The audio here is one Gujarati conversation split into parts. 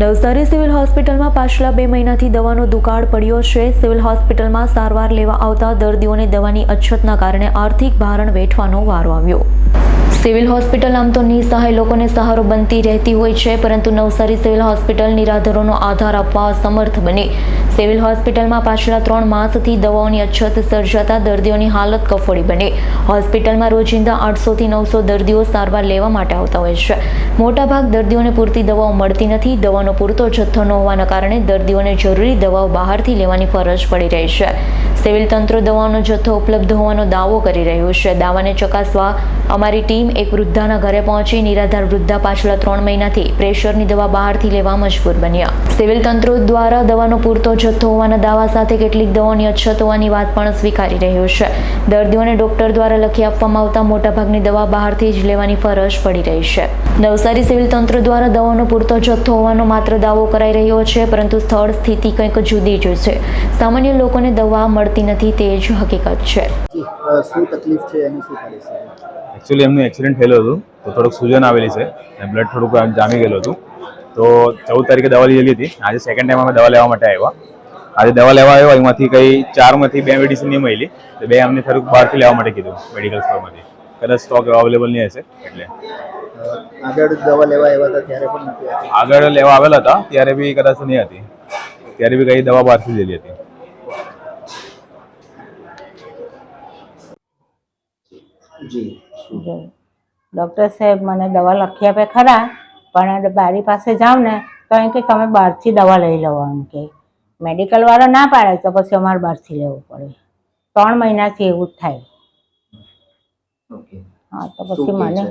નવસારી સિવિલ હોસ્પિટલમાં પાછલા બે મહિનાથી દવાનો દુકાળ પડ્યો છે. સિવિલ હોસ્પિટલમાં સારવાર લેવા આવતા દર્દીઓને દવાની અછતના કારણે આર્થિક ભારણ વેઠવાનો વારો આવ્યો. સિવિલ હોસ્પિટલ આમ તો નિસહાય લોકોને સહારો બનતી રહેતી હોય છે, પરંતુ નવસારી સિવિલ હોસ્પિટલ નિરાધારોનો આધાર આપવા અસમર્થ બની સિવિલ હોસ્પિટલમાં પાછલા ત્રણ માસથી દવાઓની અછત સર્જાતા દર્દીઓની હાલત કફોડી બની. હોસ્પિટલમાં રોજિંદા આઠસોથી નવસો દર્દીઓ સારવાર લેવા માટે આવતા હોય છે. મોટાભાગ દર્દીઓને પૂરતી દવાઓ મળતી નથી. દવાનો પૂરતો જથ્થો ન હોવાના કારણે દર્દીઓને જરૂરી દવાઓ બહારથી લેવાની ફરજ પડી રહી છે. સિવિલ તંત્ર દવાઓનો જથ્થો ઉપલબ્ધ હોવાનો દાવો કરી રહ્યું છે. દાવાને ચકાસવા અમારી ટીમ એક વૃદ્ધાના ઘરે પહોંચી નિરાધાર વૃદ્ધા પાછલા ત્રણ મહિનાથી પ્રેશરની દવા બહારથી લેવા મજબૂર બન્યા. સિવિલ તંત્રો દ્વારા દવાનો પૂરતો જથ્થો હોવાના દાવા સાથે કેટલીક દવાઓની અછત હોવાની વાત પણ સ્વીકારી રહ્યું છે. દર્દીઓને ડોક્ટર દ્વારા લખી આપવામાં આવતા મોટાભાગની દવા બહારથી જ લેવાની ફરજ પડી રહી છે. નવસારી સિવિલ તંત્ર દ્વારા દવાનો પૂરતો જથ્થો હોવાનો માત્ર દાવો કરાઈ રહ્યો છે, પરંતુ સ્થળ સ્થિતિ કંઈક જુદી જ છે. સામાન્ય લોકોને દવા મળતી નથી તે જ હકીકત છે. શું તકલીફ છે એની શું એકચ્યુઅલી એમનું એક્સિડન્ટ થયેલું હતું. તો થોડુંક સૂજન આવેલી છે. અને બ્લડ થોડુંક આમ જામી ગયેલું હતું. તો ચૌદ તારીખે દવા લીધેલી હતી. આજે સેકન્ડ ટાઈમ અમે દવા લેવા માટે આવ્યા. આજે દવા લેવા આવ્યા. એમાંથી કંઈ ચારમાંથી બે મેડિસિન નહીં મળી. તો બે અમને થોડુંક બહારથી લેવા માટે કીધું મેડિકલ સ્ટોરમાંથી કદાચ સ્ટોક અવેલેબલ નહીં હશે એટલે. આગળ દવા લેવા આવ્યા હતા ત્યારે પણ આગળ લેવા આવેલા હતા ત્યારે બી કદાચ નહીં હતી. ત્યારે બી કઈ દવા બહારથી લીધી હતી જી જો ડૉક્ટર સાહેબ મને દવા લખી આપે ખરા પણ બારી પાસે જાઉં ને તો એમ કે તમે બહારથી દવા લઈ લો એમ કે. મેડિકલ વાળો ના પાડે તો પછી અમારે બહારથી લેવું પડે. ત્રણ મહિનાથી એવું જ થાય. હા તો પછી મને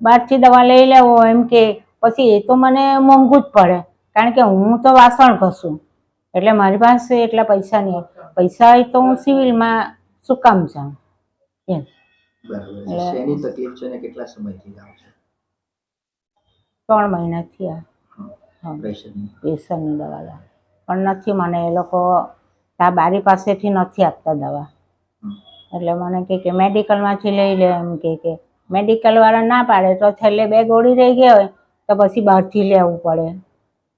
બહારથી દવા લઈ લેવો એમ કે પછી એ તો મને મોંઘું જ પડે કારણ કે હું તો વાસણ ઘસું. એટલે મારી પાસે એટલા પૈસા નહીં પૈસા હોય તો હું સિવિલમાં શું કામ જાઉં? એમ. બરાબર. શેની તકલીફ છે ને કેટલા સમયથી જાવ છે? ત્રણ મહિનાથી આ. પ્રેશરની. દવા લાવે પણ નથી મને એ લોકો તા બારી પાસેથી નથી આપતા દવા. એટલે મને કે કે મેડિકલમાંથી લઈ લે એમ કે કે મેડિકલ વાળા ના પાડે તો છેલ્લે બે ગોળી રહી ગયા હોય તો પછી બહારથી લેવું પડે.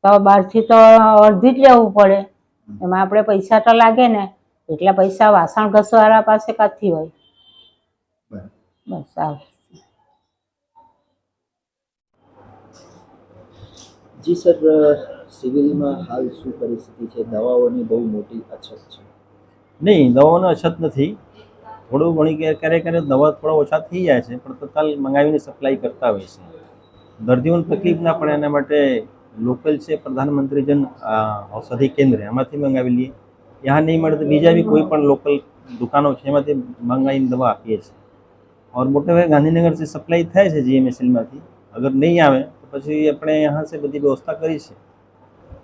તો બહારથી તો અડધી જ લેવું પડે. એમાં આપણે પૈસા તો લાગે ને એટલા પૈસા વાસણ ઘસવાળા પાસે કાથી હોય? બસ જી સર સિવિલમાં હાલ શું પરિસ્થિતિ છે? દવાઓની બહુ મોટી અછત છે. નહીં, દવાઓની અછત નથી. થોડું ઘણી ક્યારેક ક્યારેક દવા થોડા ઓછા થઈ જાય છે, પણ તત્કાલ મંગાવીને સપ્લાય કરતા હોય છે. દર્દીઓને તકલીફ ના પડે એના માટે લોકલ છે પ્રધાનમંત્રી જન ઔષધિ કેન્દ્ર, એમાંથી મંગાવી લઈએ. ત્યાં નહીં મળે તો બીજા બી કોઈ પણ લોકલ દુકાનો છે, એમાંથી મંગાવીને દવા આપીએ છીએ. और મોટે ભાગે ગાંધીનગર સપ્લાય થાય છે જીએમએસએલમાંથી અગર નહીં આવે તો પછી આપણે અહીંયા બધી વ્યવસ્થા કરી છે.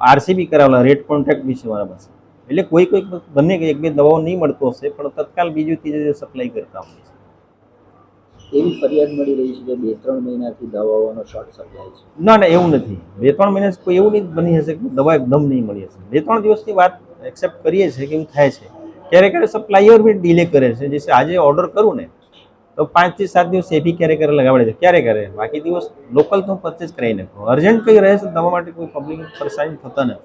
આરસીબી કરાવેલા રેડ કોન્ટ્રાક્ટ બી છે મારા પાસે. એટલે કોઈ કોઈ બંને એક બે દવાઓ નહીં મળતો હશે પણ તત્કાલ બીજું ત્રીજું સપ્લાય કરતા હોય છે. એવી ફરિયાદ મળી રહી છે કે બે ત્રણ મહિનાથી દવાઓનો શોર્ટ સપ્લાય છે? ના ના એવું નથી. બે ત્રણ મહિના કોઈ એવું નહીં બની હશે કે દવા એકદમ નહીં મળી હશે. બે ત્રણ દિવસની વાત એક્સેપ્ટ કરીએ છીએ કે એવું થાય છે. ક્યારેક ક્યારેક સપ્લાયર બી ડીલે કરે છે. જે આજે ઓર્ડર કરું ને તો પાંચથી સાત દિવસ એ બી ક્યારે ક્યારે લગાવડે છે? ક્યારે કરે બાકી દિવસ લોકલ તો પરચેસ કરાવી નાખો. અર્જન્ટ કંઈ રહે છે દવા માટે કોઈ પબ્લિક પરેશાની થતા નથી.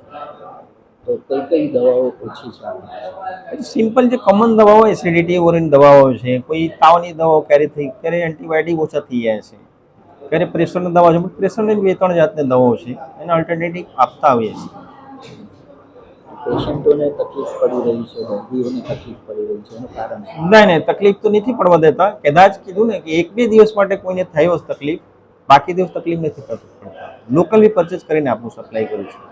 તો કઈ કઈ દવાઓ ઓછી સારી સિમ્પલ જે કોમન દવાઓ એસિડિટી ઓરિન દવાઓ છે કોઈ તાવની દવાઓ ક્યારે થઈ ક્યારે એન્ટીબાયોટિક ઓછા થઈ જાય છે ક્યારે પ્રેશરની દવા છે પ્રેશરની બે ત્રણ જાતની દવાઓ છે એને અલ્ટરનેટિવ આપતા આવીએ છીએ. પેશન્ટોને તકલીફ પડી રહી છે, દર્દીઓને તકલીફ પડી રહી છે, એનું કારણ? નહીં નહીં તકલીફ તો નથી પડવા દેતા કદાચ કીધું ને કે એક બે દિવસ માટે કોઈને થઈ હશે તકલીફ, બાકી દિવસ તકલીફ નથી પડતી લોકલી પરચેસ કરીને આપણું સપ્લાય કરું છું.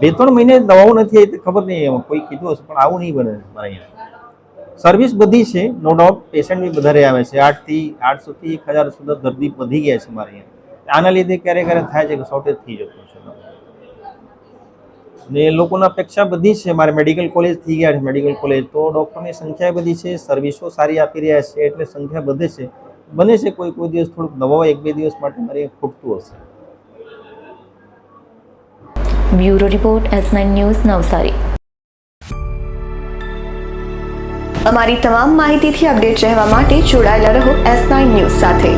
બે ત્રણ મહિને દવાઓ નથી આવી ખબર નહીં એમાં કોઈ કીધું હશે, પણ આવું નહીં બને મારા અહીંયા. સર્વિસ બધી છે નો ડાઉટ પેશન્ટ બી વધારે આવે છે. આઠથી, આઠસોથી એક હજાર સુધી દર્દી વધી ગયા છે મારે અહીંયા. આના લીધે ક્યારેક ક્યારેક થાય છે કે શોર્ટેજ થઈ જતું છે. ને એ લોકોની અપેક્ષા બધી છે. મારે મેડિકલ કોલેજ થઈ ગયા છે. મેડિકલ કોલેજ તો ડૉક્ટરની સંખ્યા બધી છે. સર્વિસો સારી આપી રહ્યા છે. એટલે સંખ્યા વધે છે. બને છે કોઈ કોઈ દિવસ થોડુંક દવાઓ એક બે દિવસ માટે મારે ખૂટતું હશે. Bureau report S nine news Navsari. અમારી તમામ માહિતીથી અપડેટ રહેવા માટે જોડાયેલા રહો એસ નાઇન ન્યૂઝ સાથે.